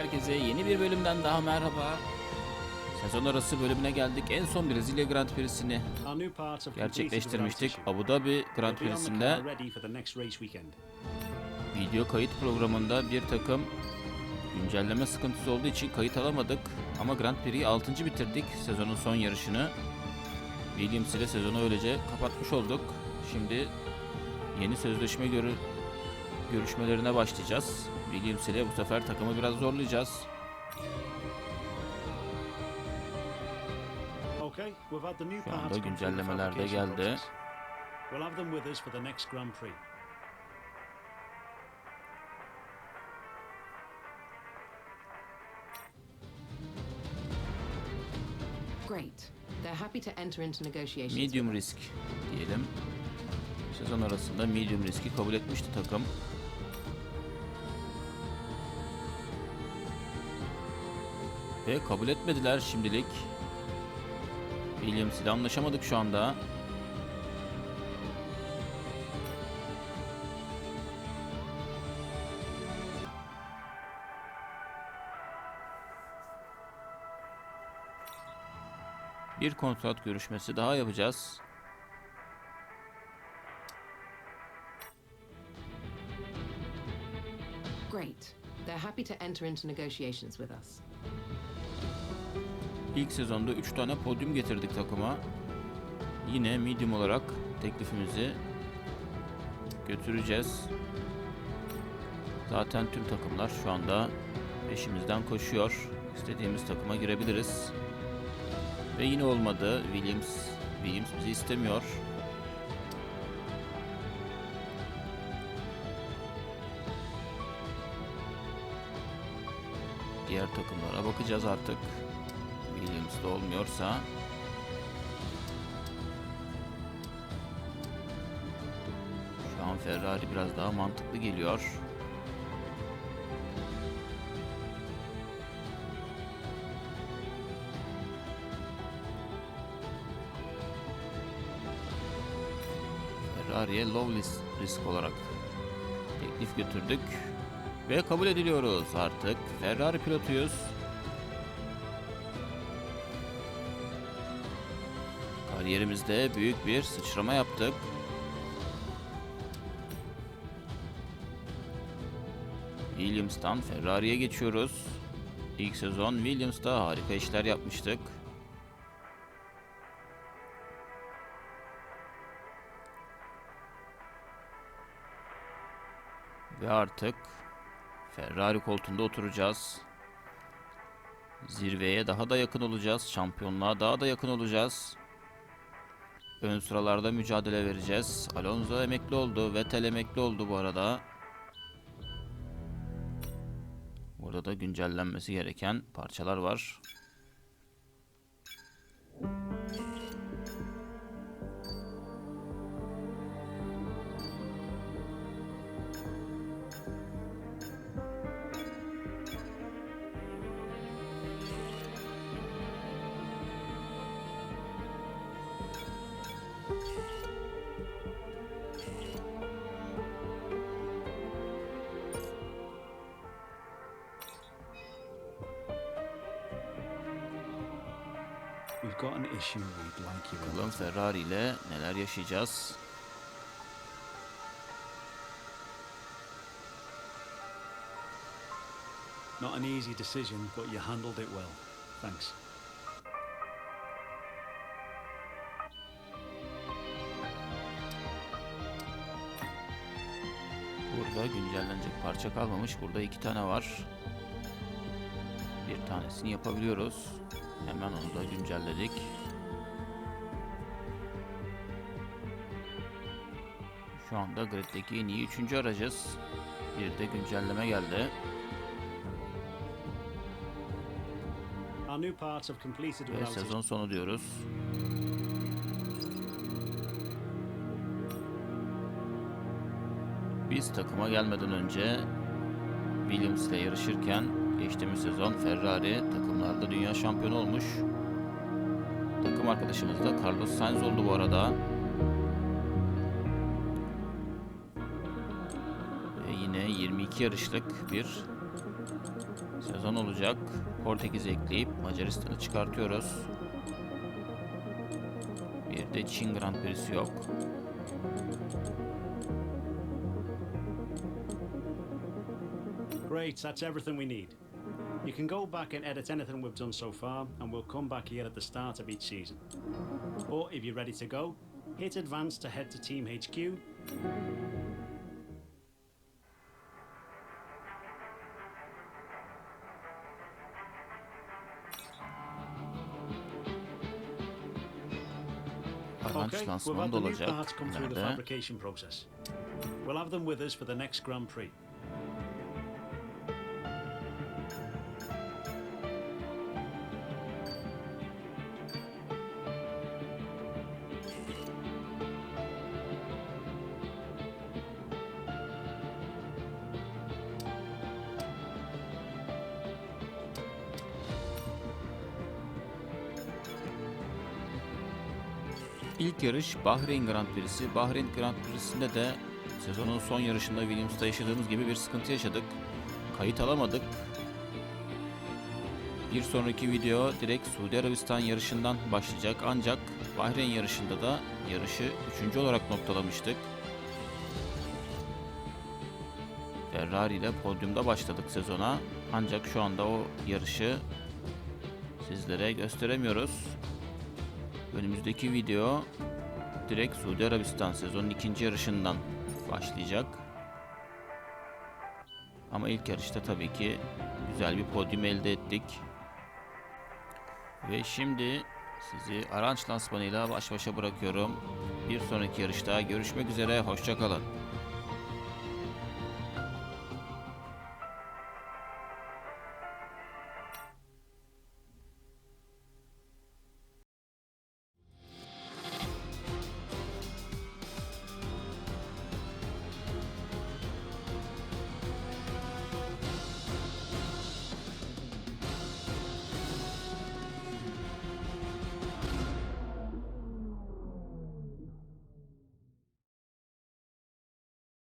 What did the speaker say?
Herkese yeni bir bölümden daha merhaba. Sezon arası bölümüne geldik. En son Brezilya Grand Prix'sini gerçekleştirmiştik. Abu Dhabi Grand Prix'sinde video kayıt programında bir takım güncelleme sıkıntısı olduğu için kayıt alamadık. Ama Grand Prix'yi 6. bitirdik sezonun son yarışını. Williams ile sezonu öylece kapatmış olduk. Şimdi yeni sözleşme görü görüşmelerine başlayacağız. Williams ile bu sefer takımı biraz zorlayacağız. Şu anda güncellemeler de geldi. We'll have them with us for the next Grand Prix. Great. They're happy to enter into negotiations. Medium risk diyelim. Sezon arasında medium riski kabul etmişti takım. Ve kabul etmediler şimdilik. Williams anlaşamadık şu anda. Bir kontrat görüşmesi daha yapacağız. Great. They're happy to enter into negotiations with us. İlk sezonda 3 tane podyum getirdik takıma. Yine medium olarak teklifimizi götüreceğiz. Zaten tüm takımlar şu anda peşimizden koşuyor. İstediğimiz takıma girebiliriz. Ve yine olmadı. Williams Williams bizi istemiyor. Diğer takımlara bakacağız artık. Williams'da olmuyorsa Şu an Ferrari biraz daha mantıklı geliyor. Ferrari'ye low risk olarak teklif götürdük. Ve kabul ediliyoruz artık. Ferrari pilotuyuz. Kariyerimizde büyük bir sıçrama yaptık. Williams'tan Ferrari'ye geçiyoruz. İlk sezon Williams'ta harika işler yapmıştık. Ve artık Ferrari koltuğunda oturacağız. Zirveye daha da yakın olacağız. Şampiyonluğa daha da yakın olacağız. Ön sıralarda mücadele vereceğiz. Alonso emekli oldu. Vettel emekli oldu bu arada. Burada da güncellenmesi gereken parçalar var. Bakalım. Ferrari ile neler yaşayacağız. Not an easy decision, but you handled it well. Thanks. Burada güncellenecek parça kalmamış. Burada iki tane var. Bir tanesini yapabiliyoruz. Hemen onu da güncelledik. Şu anda griddeki en iyi üçüncü aracız. Bir de güncelleme geldi. Ve sezon sonu diyoruz. Biz takıma gelmeden önce Williams ile yarışırken geçtiğimiz sezon Ferrari takımlarda dünya şampiyonu olmuş. Takım arkadaşımız da Carlos Sainz oldu bu arada. Ve yine 22 yarışlık bir sezon olacak. Portekiz ekleyip Macaristan'ı çıkartıyoruz. Bir de Çin Grand Prix'si yok. Great, that's everything we need. You can go back and edit anything we've done so far, and we'll come back here at the start of each season. Or if you're ready to go, hit advance to head to Team HQ. Okay, we've had the new parts come through the fabrication process. We'll have them with us for the next Grand Prix. İlk yarış Bahreyn Grand Prix'si. Bahreyn Grand Prix'sinde de sezonun son yarışında Williams'ta yaşadığımız gibi bir sıkıntı yaşadık. Kayıt alamadık. Bir sonraki video direkt Suudi Arabistan yarışından başlayacak. Ancak Bahreyn yarışında da yarışı 3. olarak noktalamıştık. Ferrari ile podyumda başladık sezona. Ancak şu anda o yarışı sizlere gösteremiyoruz. Önümüzdeki video direkt Suudi Arabistan sezonun ikinci yarışından başlayacak. Ama ilk yarışta tabii ki güzel bir podyum elde ettik. Ve şimdi sizi araç lansmanıyla baş başa bırakıyorum. Bir sonraki yarışta görüşmek üzere, hoşçakalın.